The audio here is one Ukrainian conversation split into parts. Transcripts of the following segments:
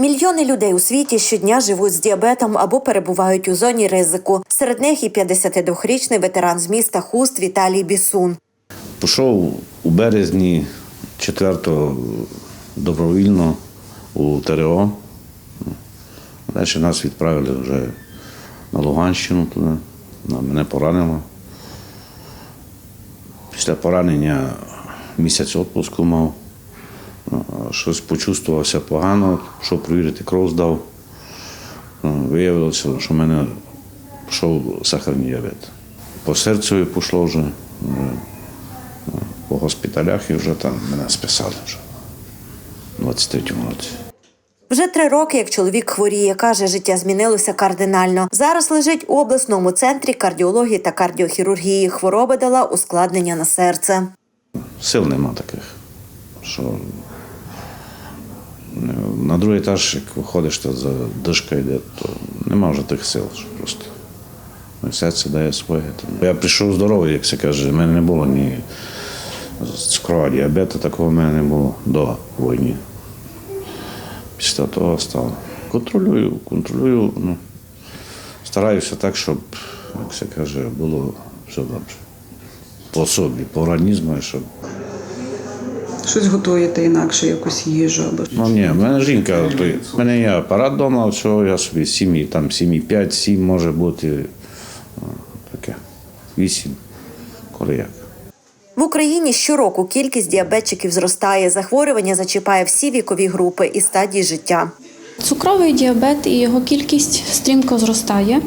Мільйони людей у світі щодня живуть з діабетом або перебувають у зоні ризику. Серед них і 52-річний ветеран з міста Хуст Віталій Бісун. Пішов у березні 4-го добровільно у ТРО. Далі нас відправили вже на Луганщину туди. Мене поранило. Після поранення місяць відпуску мав. Щось почувствувався погано, пішов провірити кров здав. Ну, Виявилося, що в мене пішов сахарний діабет. По серцю пішло вже. вже по госпіталях і вже там мене списали вже у 23-му році. Вже три роки, як чоловік хворіє, каже, життя змінилося кардинально. Зараз лежить у обласному центрі кардіології та кардіохірургії. Хвороба дала ускладнення на серце. Сил нема таких, що е, на другий етаж, як виходиш, то за дишка йде, то нема вже тих сил, що просто ну, серце дає своє. Я прийшов здоровий, як це каже, в мене не було ні цукрового діабету, такого в мене не було до війни. Після того стало. Контролюю, контролюю, ну, стараюся так, щоб, як це каже, було все добре. По собі, по організму, щоб Щось готуєте інакше, якусь їжу або Ну ні, в мене жінка готує. У мене є апарат вдома, все, я собі сім'ї, там сім'ї 5, 7 може бути таке. 8, коли як. В Україні щороку кількість діабетчиків зростає. Захворювання зачіпає всі вікові групи і стадії життя. Цукровий діабет і його кількість стрімко зростає.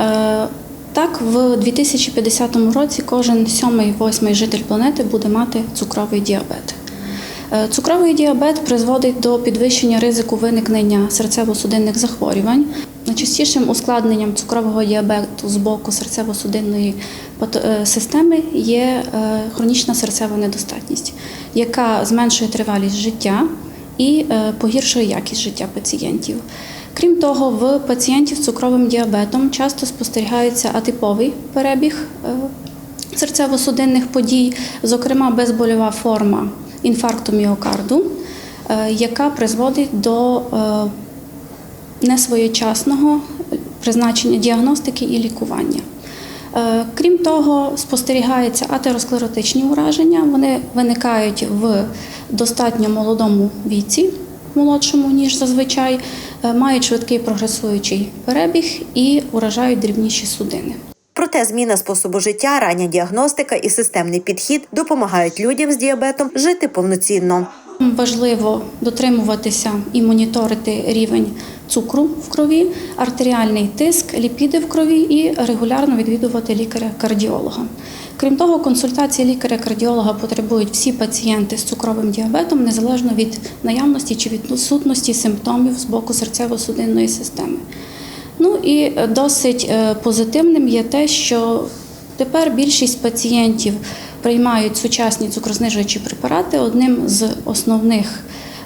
Е, Так, в 2050 році кожен сьомий, восьмий житель планети буде мати цукровий діабет. Е, Цукровий діабет призводить до підвищення ризику виникнення серцево-судинних захворювань. Найчастішим ускладненням цукрового діабету з боку серцево-судинної е, системи є е, хронічна серцева недостатність, яка зменшує тривалість життя і погіршує якість життя пацієнтів. Крім того, в пацієнтів з цукровим діабетом часто спостерігається атиповий перебіг серцево-судинних подій, зокрема безбольова форма інфаркту міокарду, е, яка призводить до е, несвоєчасного призначення діагностики і лікування. Е, Крім того, спостерігаються атеросклеротичні ураження. Вони виникають в достатньо молодому віці, молодшому ніж зазвичай, мають швидкий прогресуючий перебіг і уражають дрібніші судини. Проте зміна способу життя, рання діагностика і системний підхід допомагають людям з діабетом жити повноцінно. Важливо дотримуватися і моніторити рівень цукру в крові, артеріальний тиск, ліпіди в крові і регулярно відвідувати лікаря-кардіолога. Крім того, консультації лікаря-кардіолога потребують всі пацієнти з цукровим діабетом, незалежно від наявності чи відсутності симптомів з боку серцево-судинної системи. Ну і е, досить е, позитивним є те, що тепер більшість пацієнтів приймають сучасні цукрознижуючі препарати. Одним з основних,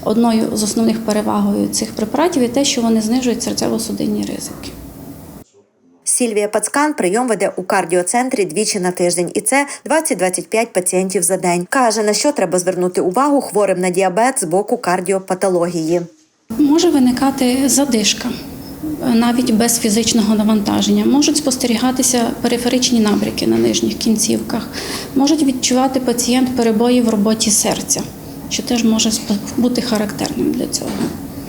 одною з основних перевагою цих препаратів є те, що вони знижують серцево-судинні ризики. Сільвія Пацкан прийом веде у кардіоцентрі двічі на тиждень, і це 20-25 пацієнтів за день. Каже, на що треба звернути увагу хворим на діабет з боку кардіопатології. Може виникати задишка. Навіть без фізичного навантаження можуть спостерігатися периферичні набряки на нижніх кінцівках, можуть відчувати пацієнт перебої в роботі серця, що теж може бути характерним для цього.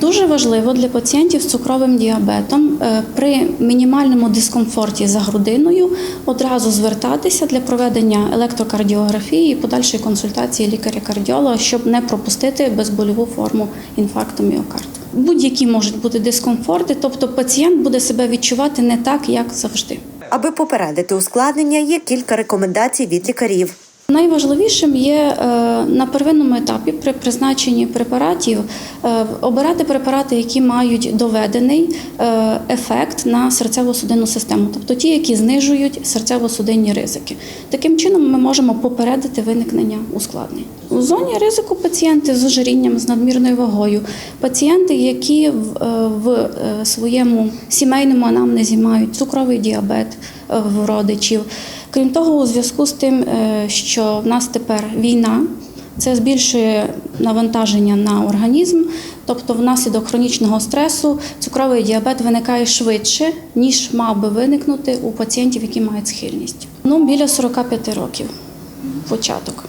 Дуже важливо для пацієнтів з цукровим діабетом е, при мінімальному дискомфорті за грудиною одразу звертатися для проведення електрокардіографії і подальшої консультації лікаря-кардіолога, щоб не пропустити безбольову форму інфаркту міокарду. Будь-які можуть бути дискомфорти, тобто пацієнт буде себе відчувати не так, як завжди. Аби попередити ускладнення, є кілька рекомендацій від лікарів. Найважливішим є е, на первинному етапі при призначенні препаратів е, обирати препарати, які мають доведений е, ефект на серцево-судинну систему, тобто ті, які знижують серцево-судинні ризики. Таким чином ми можемо попередити виникнення ускладнень. У зоні ризику пацієнти з ожирінням, з надмірною вагою, пацієнти, які в, е, е, своєму сімейному анамнезі мають цукровий діабет е, в родичів. Крім того, у зв'язку з тим, що в нас тепер війна, це збільшує навантаження на організм, тобто внаслідок хронічного стресу цукровий діабет виникає швидше, ніж мав би виникнути у пацієнтів, які мають схильність. Ну, біля 45 років початок.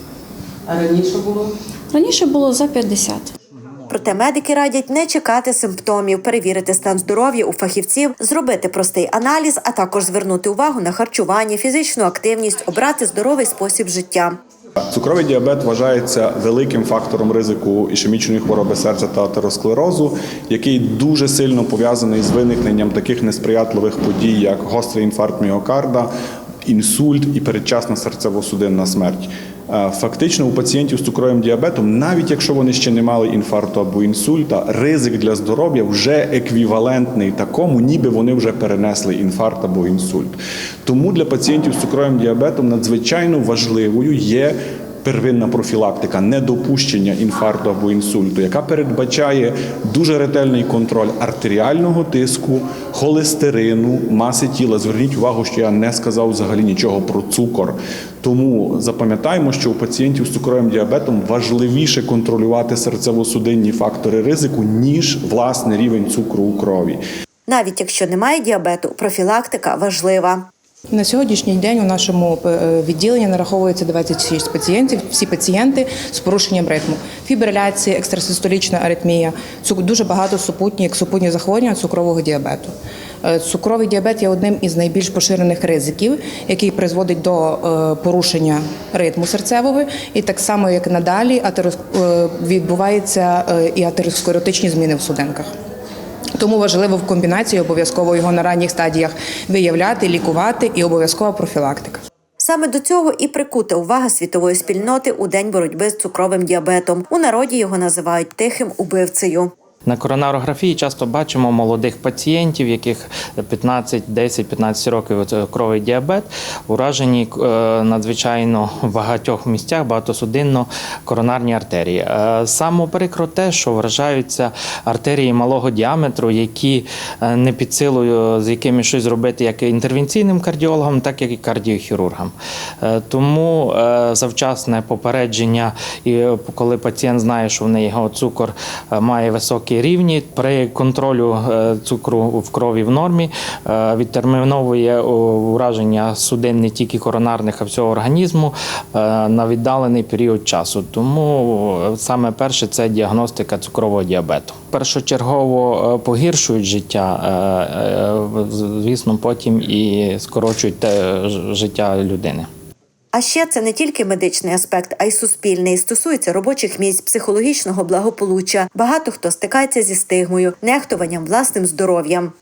А раніше було? Раніше було за 50. Проте медики радять не чекати симптомів, перевірити стан здоров'я у фахівців, зробити простий аналіз, а також звернути увагу на харчування, фізичну активність, обрати здоровий спосіб життя. Цукровий діабет вважається великим фактором ризику ішемічної хвороби серця та атеросклерозу, який дуже сильно пов'язаний з виникненням таких несприятливих подій, як гострий інфаркт міокарда, інсульт і передчасна серцево-судинна смерть. Е, Фактично, у пацієнтів з цукровим діабетом, навіть якщо вони ще не мали інфаркту або інсульта, ризик для здоров'я вже еквівалентний такому, ніби вони вже перенесли інфаркт або інсульт. Тому для пацієнтів з цукровим діабетом надзвичайно важливою є первинна профілактика, недопущення інфаркту або інсульту, яка передбачає дуже ретельний контроль артеріального тиску, холестерину, маси тіла. Зверніть увагу, що я не сказав взагалі нічого про цукор. Тому запам'ятаємо, що у пацієнтів з цукровим діабетом важливіше контролювати серцево-судинні фактори ризику, ніж власний рівень цукру у крові. Навіть якщо немає діабету, профілактика важлива. На сьогоднішній день у нашому е, відділенні нараховується 26 пацієнтів. Всі пацієнти з порушенням ритму, фібриляція, екстрасистолічна аритмія, дуже багато супутні, як супутні захворювання цукрового діабету. Е, Цукровий діабет є одним із найбільш поширених ризиків, який призводить до е, порушення ритму серцевого, і так само, як надалі, відбуваються і атеросклеротичні зміни в судинках. Тому важливо в комбінації обов'язково його на ранніх стадіях виявляти, лікувати і обов'язкова профілактика. Саме до цього і прикута увага світової спільноти у день боротьби з цукровим діабетом. У народі його називають тихим убивцею. На коронарографії часто бачимо молодих пацієнтів, яких 15, 10, 15 років цукровий діабет, уражені е, надзвичайно в багатьох місцях багатосудинно коронарні артерії. Е, Саме прикро те, що вражаються артерії малого діаметру, які е, не під силою, з якими щось зробити як інтервенційним кардіологам, так і кардіохірургам. Тому завчасне попередження, і коли пацієнт знає, що в неї цукор має рівні, при контролю е, цукру в крові в нормі е, відтерміновує ураження судин не тільки коронарних, а всього організму е, на віддалений період часу. Тому саме перше це діагностика цукрового діабету. Першочергово погіршують життя, звісно, потім і скорочують життя людини. А ще це не тільки медичний аспект, а й суспільний. Стосується робочих місць, психологічного благополуччя. Багато хто стикається зі стигмою, нехтуванням власним здоров'ям.